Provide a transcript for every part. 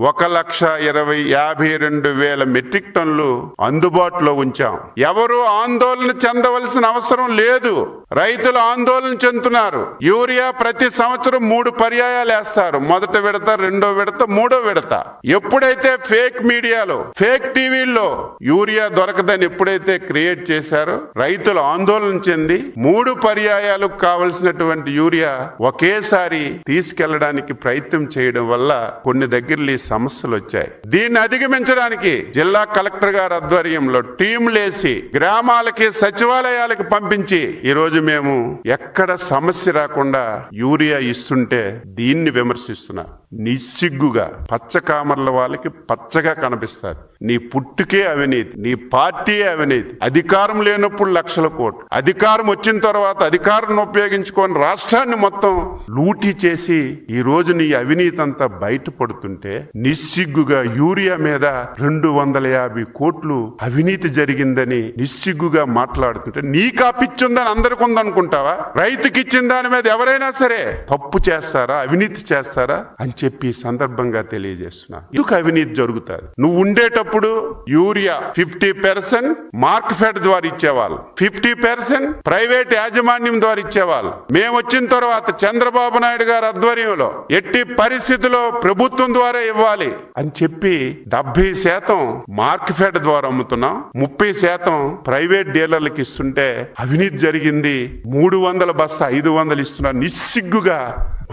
ఒక లక్ష ఇరవై యాభై రెండు వేల మెట్రిక్ టన్నులు అందుబాటులో ఉంచాం. ఎవరు ఆందోళన చెందవలసిన అవసరం లేదు. రైతులు ఆందోళన చెందుతున్నారు. యూరియా ప్రతి సంవత్సరం మూడు పర్యాయాలు వేస్తారు. మొదట విడత రెండో విడత మూడో విడత. ఎప్పుడైతే ఫేక్ మీడియాలో ఫేక్ టీవీల్లో యూరియా దొరకదని ఎప్పుడైతే క్రియేట్ చేశారో రైతులు ఆందోళన చెంది మూడు పర్యాయాలకు కావలసినటువంటి యూరియా ఒకేసారి తీసుకెళ్ళడానికి ప్రయత్నం చేయడం వల్ల కొన్ని దగ్గరలో ఈ సమస్యలు వచ్చాయి. దీన్ని అధిగమించడానికి జిల్లా కలెక్టర్ గారి ఆధ్వర్యంలో టీంలేసి గ్రామాలకి సచివాలయాలకు పంపించి ఈ రోజు మేము ఎక్కడ సమస్య రాకుండా యూరియా ఇస్తుంటే దీన్ని విమర్శిస్తున్నారు. నిస్సిగ్గుగా పచ్చ కామర్ల వాళ్ళకి పచ్చగా కనిపిస్తారు. నీ పుట్టుకే అవినీతి నీ పార్టీ అవినీతి. అధికారం లేనప్పుడు లక్షల కోట్లు. అధికారం వచ్చిన తర్వాత అధికారాన్ని ఉపయోగించుకొని రాష్ట్రాన్ని మొత్తం లూటీ చేసి ఈ రోజు నీ అవినీతి అంతా బయటపడుతుంటే నిస్సిగ్గుగా యూరియా మీద రెండు వందల యాభై కోట్లు అవినీతి జరిగిందని నిస్సిగ్గుగా మాట్లాడుతుంటే నీకు ఆ పిచ్చుందని అందరికి ఉందనుకుంటావా? రైతుకి ఇచ్చిన దాని మీద ఎవరైనా సరే తప్పు చేస్తారా? అవినీతి చేస్తారా? అని చెప్పి సందర్భంగా తెలియజేస్తున్నా. ఎందుకు అవినీతి జరుగుతుంది? నువ్వు ఉండేటప్పుడు urea fifty percent Markfed ద్వారా ఇచ్చేవాళ్ళు. ఫిఫ్టీ పర్సెంట్ ప్రైవేట్ యాజమాన్యం ద్వారా ఇచ్చేవాళ్ళు. మేము వచ్చిన తర్వాత చంద్రబాబు నాయుడు గారి ఆధ్వర్యంలో ఎట్టి పరిస్థితుల్లో ప్రభుత్వం ద్వారా ఇవ్వాలి అని చెప్పి డెబ్బై శాతం మార్క్ ఫెడ్ ద్వారా అమ్ముతున్నాం. ముప్పై శాతం ప్రైవేట్ డీలర్లకు ఇస్తుంటే అవినీతి జరిగింది. మూడు వందల బస్తా ఐదు వందలు ఇస్తున్నా. నిస్సిగ్గుగా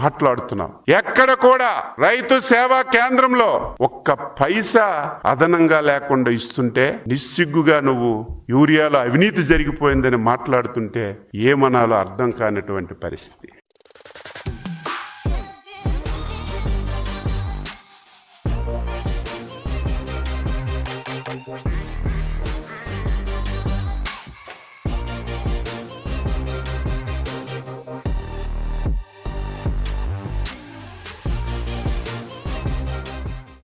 మాట్లాడుతున్నాం. ఎక్కడ కూడా రైతు సేవా కేంద్రంలో ఒక్క పైసా అదనంగా లేకుండా ఇస్తుంటే నిస్సిగ్గుగా నువ్వు యూరియాలో అవినీతి జరిగిపోయిందని మాట్లాడుతుంటే ఏమనాలో అర్థం కానటువంటి పరిస్థితి.